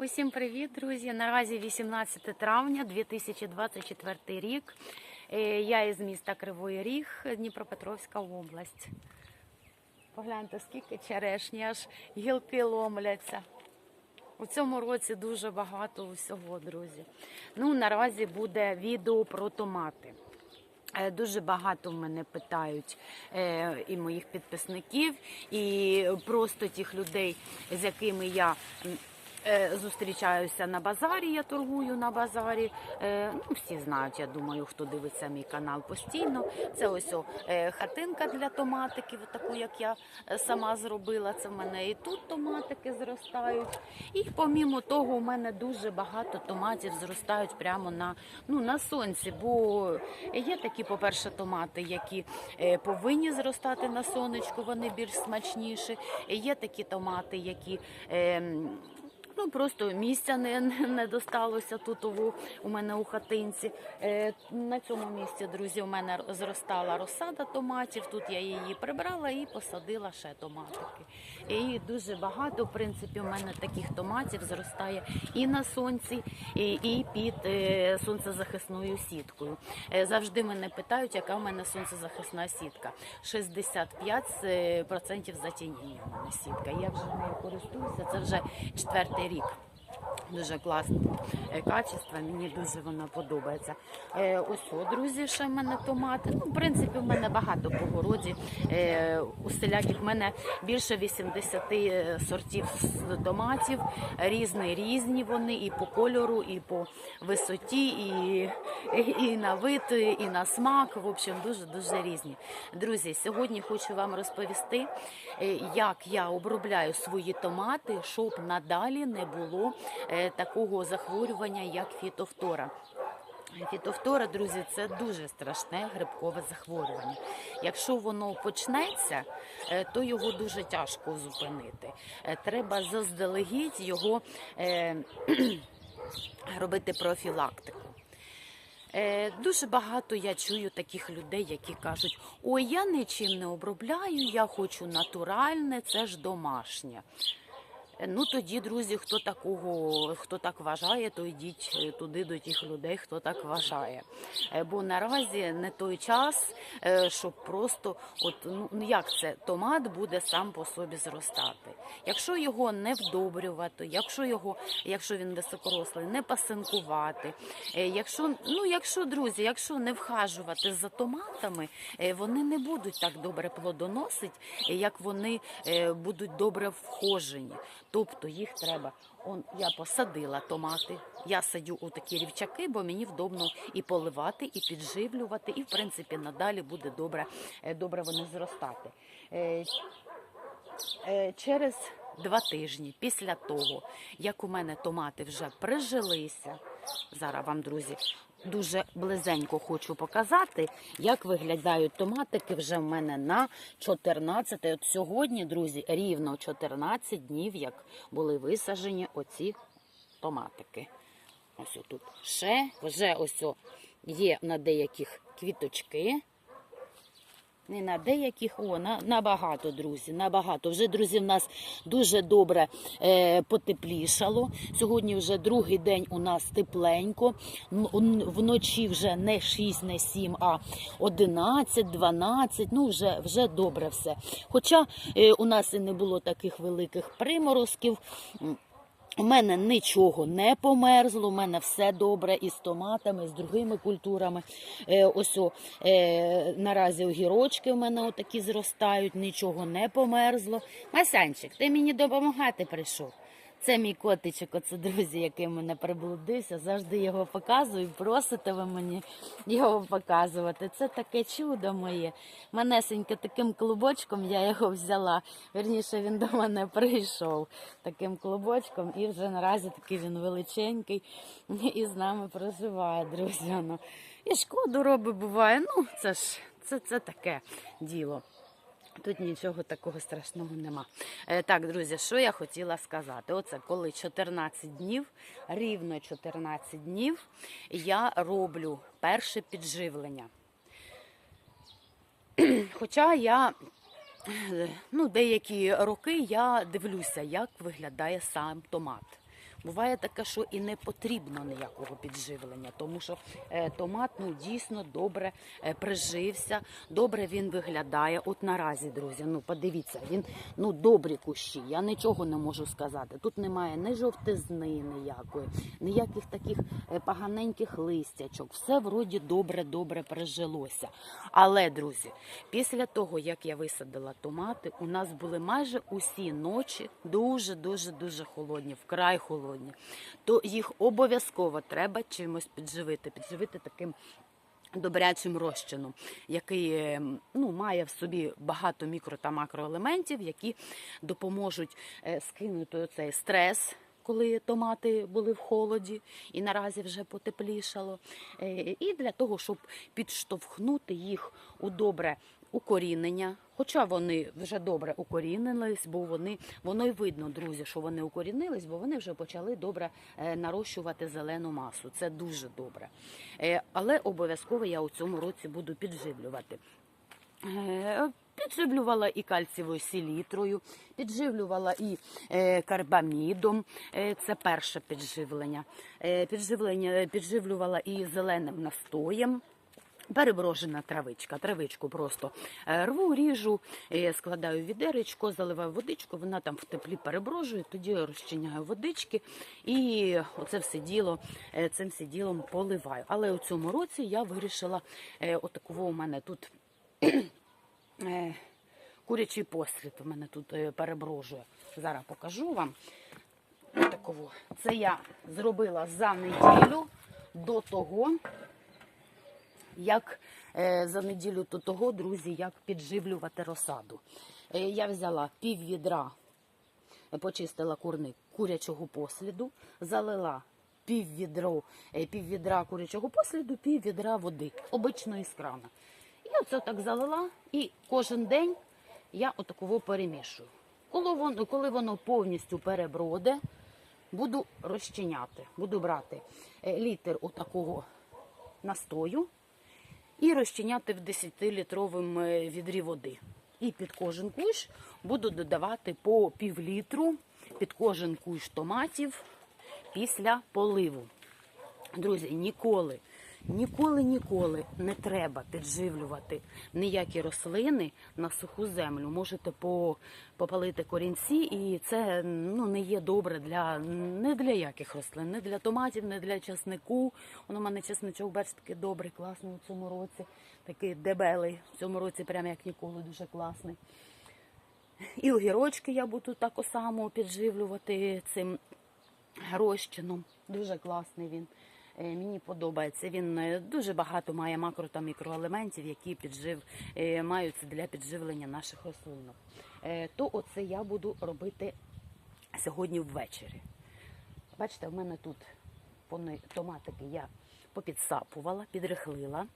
Усім привіт, друзі! Наразі 18 травня 2024 рік. Е, Я із міста Кривий Ріг, Дніпропетровська область. Погляньте, скільки черешні, аж гілки ломляться. У цьому році дуже багато усього, друзі. Ну, наразі буде відео про томати. Е, Дуже багато мене питають е, і моїх підписників, і просто тих людей, з якими я зустрічаюся на базарі. Я торгую на базарі. Е, ну, всі знають, я думаю, хто дивиться мій канал постійно. Це ось о, е, хатинка для томатиків, таку як я е, сама зробила. Це в мене і тут томатики зростають. І помімо того, у мене дуже багато томатів зростають прямо на, ну, на сонці. Бо є такі, по-перше, томати, які е, повинні зростати на сонечку, вони більш смачніші. Є такі томати, які. Е, Ну, просто місця не, не досталося тут у, у мене у хатинці. Е, на цьому місці, друзі, у мене зростала розсада томатів. Тут я її прибрала і посадила ще томатики. І дуже багато, в принципі, у мене таких томатів зростає і на сонці, і, і під е, сонцезахисною сіткою. Е, завжди мене питають, яка в мене сонцезахисна сітка. 65% затінення у мене сітка. Я вже нею користуюся. Це вже четвертий рік. Дуже класне е, качество, мені дуже вона подобається. Е, ось, о, друзі, ще в мене томати. Ну, в принципі, в мене багато по городі. Е, у селяків в мене більше 80 сортів с- томатів. Різні, різні вони і по кольору, і по висоті, і, і на вид, і на смак. В общем, дуже дуже різні. Друзі, сьогодні хочу вам розповісти, е, як я обробляю свої томати, щоб надалі не було е, такого захворювання, як фітофтора. Фітофтора, друзі, це дуже страшне грибкове захворювання. Якщо воно почнеться, е, то його дуже тяжко зупинити. Е, Треба заздалегідь його е, робити профілактику. Е, дуже багато я чую таких людей, які кажуть: ой, я нічим не обробляю, я хочу натуральне, це ж домашнє. Е, Ну тоді, друзі, хто такого, хто так вважає, то йдіть е, туди до тих людей, хто так вважає. Е, Бо наразі не той час, щоб просто, от ну ну, як це, томат буде сам по собі зростати. Якщо його не вдобрювати, якщо його, якщо він високорослий, не пасинкувати, якщо ну, якщо друзі, якщо не вхажувати за томатами, вони не будуть так добре плодоносити, як вони будуть добре вхожені. Тобто їх треба. Он я посадила томати. Я садю у такі рівчаки, бо мені вдобно і поливати, і підживлювати, і в принципі надалі буде добре, е, добре вони зростати. Е, Е, Через два тижні після того, як у мене томати вже прижилися, зараз вам, друзі, дуже близенько хочу показати, як виглядають томатики вже в мене на 14. От сьогодні, друзі, рівно 14 днів, як були висаджені оці томатики. Ось тут ще вже ось є на деяких квіточки. Не на деяких, о, на, набагато, друзі, набагато. Вже, друзі, в нас дуже добре е, потеплішало. Сьогодні вже другий день у нас тепленько. Вночі вже не 6, не 7, а 11, 12, ну вже, вже добре все. Хоча е, у нас і не було таких великих приморозків. У мене нічого не померзло, у мене все добре і з томатами, з другими культурами. Е, ось о, е, наразі огірочки в мене отакі зростають, нічого не померзло. Масянчик, ти мені допомагати прийшов. Це мій котичок, оце друзі, який мене приблудився. Завжди його показую. Просите ви мені його показувати. Це таке чудо моє. Манесеньке таким клубочком я його взяла. Вірніше він до мене прийшов таким клубочком, і вже наразі такий він величенький і з нами проживає, друзі. Ну, і шкоду робить буває. Ну, це ж це, це таке діло. Тут нічого такого страшного нема. Е, так, друзі, що я хотіла сказати? Оце коли 14 днів, рівно 14 днів, я роблю перше підживлення. Хоча я е, ну, деякі роки я дивлюся, як виглядає сам томат. Буває таке, що і не потрібно ніякого підживлення, тому що е, томат ну, дійсно добре е, прижився, добре він виглядає. От наразі, друзі, ну подивіться, він ну добрі кущі. Я нічого не можу сказати. Тут немає ні жовтизни ніякої, ніяких таких е, поганеньких листячок. Все вроді добре-добре прижилося. Але, друзі, після того, як я висадила томати, у нас були майже усі ночі дуже дуже дуже холодні, вкрай холодні. То їх обов'язково треба чимось підживити, підживити таким. Добрячим розчином, який е, ну, має в собі багато мікро та макроелементів, які допоможуть е, скинути цей стрес, коли томати були в холоді, і наразі вже потеплішало. Е, І для того, щоб підштовхнути їх у добре укорінення. Хоча вони вже добре укорінились, бо вони воно й видно, друзі, що вони укорінились, бо вони вже почали добре е, нарощувати зелену масу. Це дуже добре. Е, Але обов'язково я у цьому році буду підживлювати. Е, Підживлювала і кальцієвою селітрою, підживлювала і карбамідом. Це перше підживлення. Підживлення підживлювала і зеленим настоєм. Переброжена травичка. Травичку просто е, рву, ріжу, е, складаю відеречко, заливаю водичку, вона там в теплі переброжує, тоді розчиняю водички і оце все діло, е, цим все ділом поливаю. Але у цьому році я вирішила, отакого у мене тут курячий послід у мене тут переброжує. Зараз покажу вам. Отакого. Це я зробила за неділю до того, як е, за неділю до того, друзі, як підживлювати розсаду. Е, я взяла пів відра, е, почистила курник курячого посліду, залила пів, відро, пів відра курячого посліду, пів відра води, обичної з крана. І оце так залила, і кожен день я отаково перемішую. Коли воно, коли воно повністю переброде, буду розчиняти. Буду брати літр отакого настою і розчиняти в 10-літровому е, відрі води. І під кожен кущ буду додавати по півлітру під кожен кущ томатів після поливу. Друзі, ніколи, ніколи, ніколи не треба підживлювати ніякі рослини на суху землю. Можете по, попалити корінці, і це ну, не є добре для не для яких рослин, не для томатів, не для чеснику. Воно у мене чесничок, бачите, добрий, класний у цьому році, такий дебелий. В цьому році, прямо як ніколи, дуже класний. І огірочки я буду так само підживлювати цим розчином. Дуже класний він. Е, Мені подобається. Він е, дуже багато має макро та мікроелементів, які піджив, е, маються для підживлення наших рослинок. То оце я буду робити сьогодні ввечері. Бачите, в мене тут томатики я попідсапувала, підрихлила.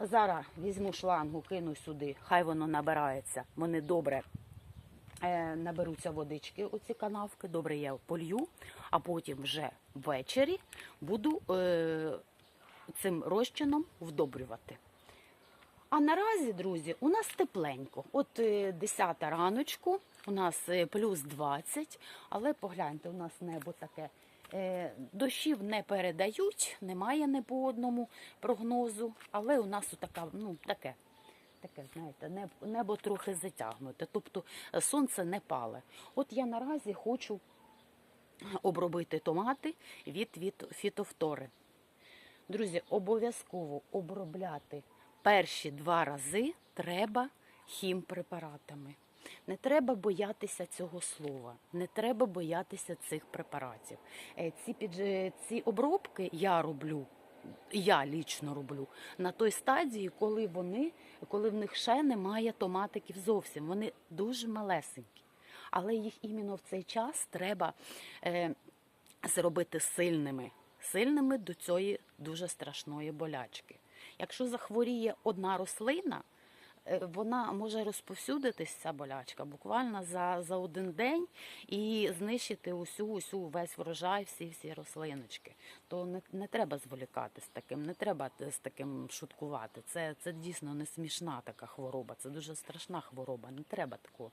Зараз візьму шлангу, кину сюди, хай воно набирається. Вони добре наберуться водички, оці канавки, добре я полью, а потім вже ввечері буду е, цим розчином вдобрювати. А наразі, друзі, у нас тепленько. От е, 10 раночку, у нас е, плюс 20, але погляньте, у нас небо таке. Е, Дощів не передають, немає не по одному прогнозу, але у нас ну, таке, таке, знаєте, небо, небо трохи затягнуте, тобто е, сонце не пале. От я наразі хочу обробити томати від, від фітофтори. Друзі, обов'язково обробляти перші два рази треба хімпрепаратами. Не треба боятися цього слова, не треба боятися цих препаратів. Е, Ці, підж- ці обробки я роблю, я лічно роблю на той стадії, коли вони, коли в них ще немає томатиків зовсім. Вони дуже малесенькі. Але їх іменно в цей час треба е, зробити сильними, сильними до цієї дуже страшної болячки. Якщо захворіє одна рослина, е, вона може розповсюдитись, ця болячка, буквально за, за один день і знищити усю, усю весь врожай, всі всі рослиночки. То не, не треба зволікати з таким, не треба з таким шуткувати. Це, це дійсно не смішна така хвороба, це дуже страшна хвороба. Не треба такого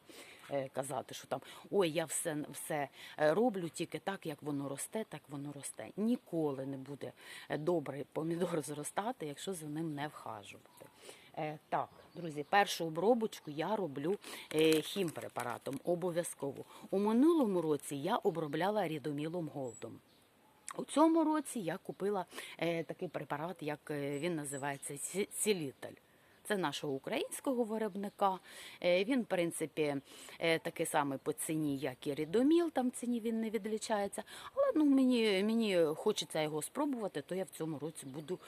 е, казати, що там ой, я все, все е, роблю тільки так, як воно росте, так воно росте. Ніколи не буде е, добрий помідор зростати, якщо за ним не вхажувати. Е, так, друзі, першу обробочку я роблю хімпрепаратом обов'язково. У минулому році я обробляла рідомілом голдом. У цьому році я купила е, такий препарат, як е, він називається Цілітель. Це нашого українського виробника. Е, Він, в принципі, такий самий по ціні, як і рідоміл, там в ціні він не відлічається. Але ну, мені, мені хочеться його спробувати, то я в цьому році буду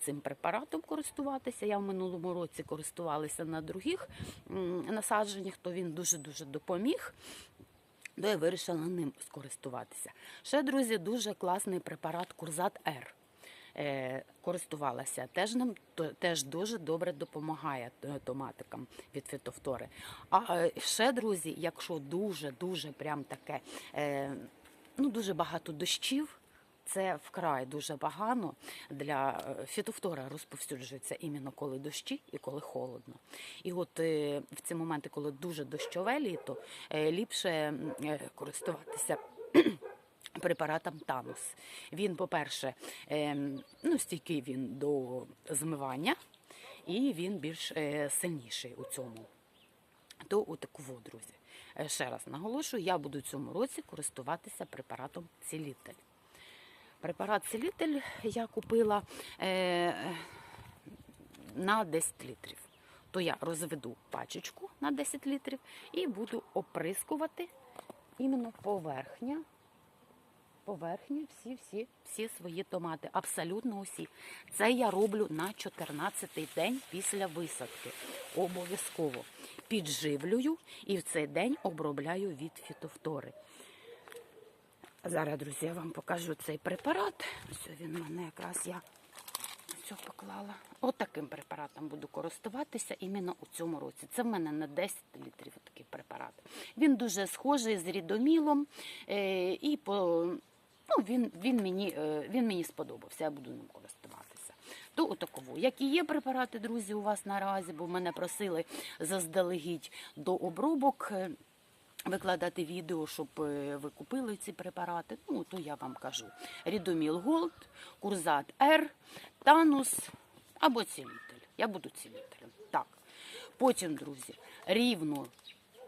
цим препаратом користуватися. Я в минулому році користувалася на других насадженнях, то він дуже-дуже допоміг. То я вирішила ним скористуватися. Ще, друзі, дуже класний препарат Курзат Р. Е, користувалася теж то- теж дуже добре допомагає е, томатикам від фітофтори. А е, ще, друзі, якщо дуже дуже прям таке ну дуже багато дощів. Це вкрай дуже погано для е, фітофтора розповсюджується іменно коли дощі і коли холодно. І от е, в ці моменти, коли дуже дощове літо, е, ліпше користуватися препаратом Танус. Він, по-перше, ем, ну, стійкий він до змивання, і він більш сильніший у цьому. То отаку друзі. Ще раз наголошую, я буду в цьому році користуватися препаратом Цілітель. Препарат Цілітель я купила е, на 10 літрів. То я розведу пачечку на 10 літрів і буду оприскувати іменно поверхня поверхні всі, всі, свої томати. Абсолютно усі. Це я роблю на 14-й день після висадки. Обов'язково підживлюю і в цей день обробляю від фітофтори. Зараз, друзі, я вам покажу цей препарат. Ось він в мене якраз я все поклала. От таким препаратом буду користуватися іменно у цьому році. Це в мене на 10 літрів такий препарат. Він дуже схожий з рідомілом е, і по, ну, він, він, мені, е, він мені сподобався, я буду ним користуватися. То отаково. Які є препарати, друзі, у вас наразі, бо мене просили заздалегідь до обробок. Викладати відео, щоб е, ви купили ці препарати. Ну, то я вам кажу. Рідоміл Голд, Курзат Р, Танус або цілитель. Я буду цілителем. Так. Потім, друзі, рівно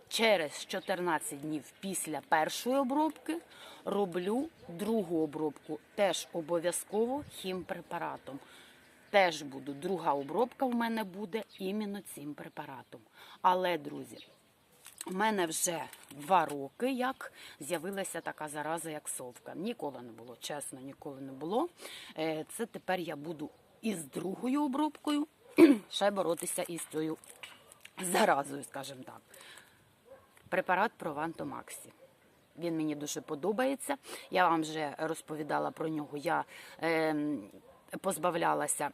через 14 днів після першої обробки роблю другу обробку. Теж обов'язково хімпрепаратом. Теж буду. Друга обробка в мене буде іменно цим препаратом. Але, друзі, у мене вже два роки, як з'явилася така зараза, як совка. Ніколи не було, чесно, ніколи не було. Е, Це тепер я буду із другою обробкою ще боротися із цією заразою, скажімо так. Препарат Прованто Максі. Він мені дуже подобається. Я вам вже розповідала про нього. Я ем, позбавлялася е,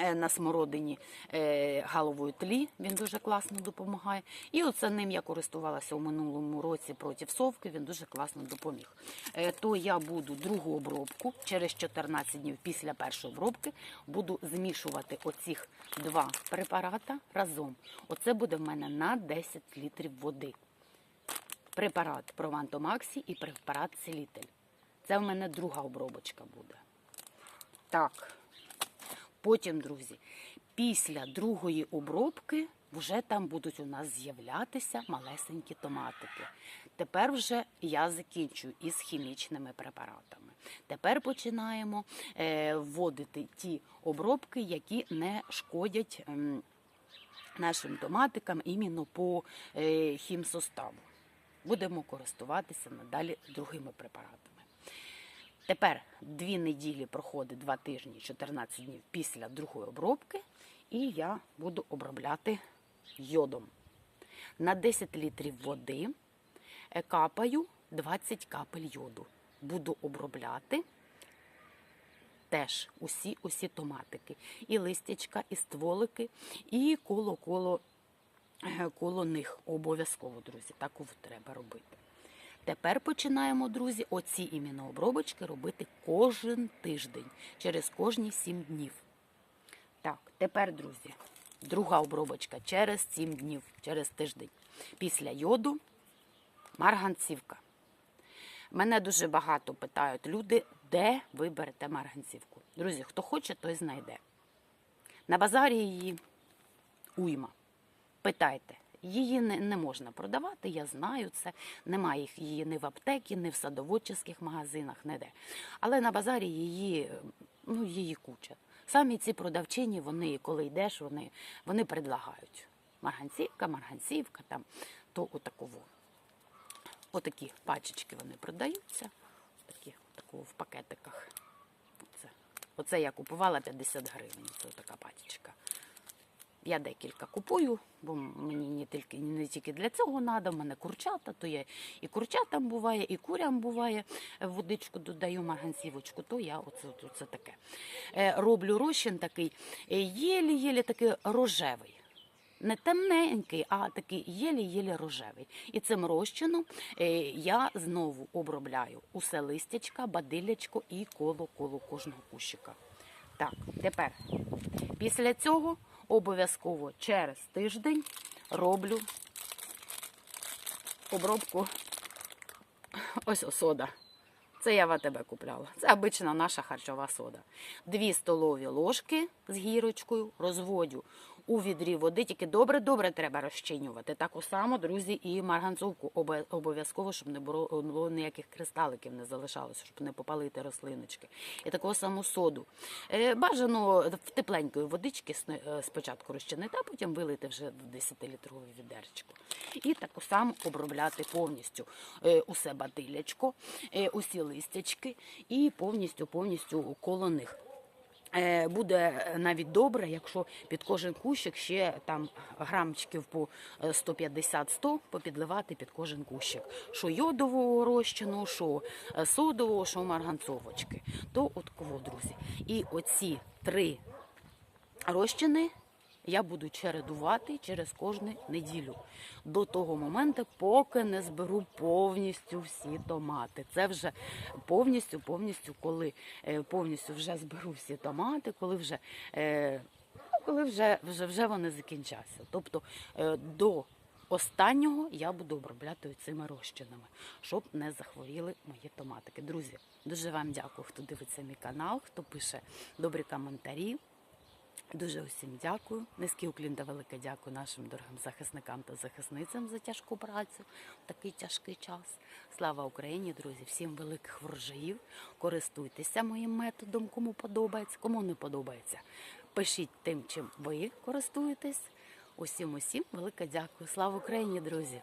на смородині е, галової тлі. Він дуже класно допомагає. І оце ним я користувалася у минулому році проти совки. Він дуже класно допоміг. Е, То я буду другу обробку через 14 днів після першої обробки буду змішувати оцих два препарата разом. Оце буде в мене на 10 літрів води. Препарат Прованто Максі і препарат Целітель. Це в мене друга обробочка буде. Так. Потім, друзі, після другої обробки вже там будуть у нас з'являтися малесенькі томатики. Тепер вже я закінчую із хімічними препаратами. Тепер починаємо е, вводити ті обробки, які не шкодять ем, нашим томатикам іменно по е, хімсоставу. Будемо користуватися надалі другими препаратами. Тепер дві неділі проходить два тижні, 14 днів після другої обробки, і я буду обробляти йодом. На 10 літрів води е, капаю 20 капель йоду. Буду обробляти теж усі усі томатики. І листячка, і стволики, і коло-коло е, коло них обов'язково, друзі. Так треба робити. Тепер починаємо, друзі, оці іменно обробочки робити кожен тиждень, через кожні 7 днів. Так, тепер, друзі, друга обробочка через 7 днів, через тиждень. Після йоду марганцівка. Мене дуже багато питають люди, де ви берете марганцівку. Друзі, хто хоче, той знайде. На базарі її уйма. Питайте. Її не, не можна продавати, я знаю це. Немає їх її ні в аптекі, ні в садоводчих магазинах, ніде. Але на базарі її, ну, її куча. Самі ці продавчині, вони, коли йдеш, вони, вони предлагають. Марганцівка, марганцівка, там, то отаково. Отакі пачечки вони продаються. Такі, такого в пакетиках. Оце. Оце я купувала 50 гривень. Це така пачечка. Я декілька купую, бо мені не тільки не тільки для цього треба. в мене курчата, то я і курчатам буває, і курям буває. Водичку додаю марганцівочку, то я оце, оце таке. Е, роблю розчин такий е, єлі-єлі такий рожевий. Не темненький, а такий єлі-єлі рожевий. І цим розчином е, я знову обробляю усе листячка, бадилячко і коло-коло кожного кущика. Так, тепер після цього обов'язково через тиждень роблю обробку ось сода. Це я в АТБ купляла. Це обична наша харчова сода. Дві столові ложки з гірочкою розводю у відрі води. Тільки добре-добре треба розчинювати. Так само, друзі, і марганцовку обов'язково, щоб не було, ніяких кристаликів не залишалося, щоб не попалити рослиночки. І такого саму соду. Е, Бажано в тепленької водички е, спочатку розчинити, а потім вилити вже в 10-літрове відерчко. І так само обробляти повністю е, усе бадилячко, е, усі листячки і повністю повністю коло них. Е, Буде навіть добре, якщо під кожен кущик ще там грамчиків по е, 150-100 попідливати під кожен кущик. Що йодового розчину, що е, содового, що марганцовочки. То от кого, друзі. І оці три розчини я буду чередувати через кожну неділю до того моменту, поки не зберу повністю всі томати. Це вже повністю, повністю, коли е, повністю вже зберу всі томати, коли вже. е, Коли вже, вже, вже вони закінчаться. Тобто е, до останнього я буду обробляти цими розчинами, щоб не захворіли мої томатики. Друзі, дуже вам дякую, хто дивиться мій канал, хто пише добрі коментарі. Дуже усім дякую. Низький уклін та велике дякую нашим дорогим захисникам та захисницям за тяжку працю в такий тяжкий час. Слава Україні, друзі! Всім великих врожаїв. Користуйтеся моїм методом, кому подобається, кому не подобається. Пишіть тим, чим ви користуєтесь. Усім усім велике дякую. Слава Україні, друзі!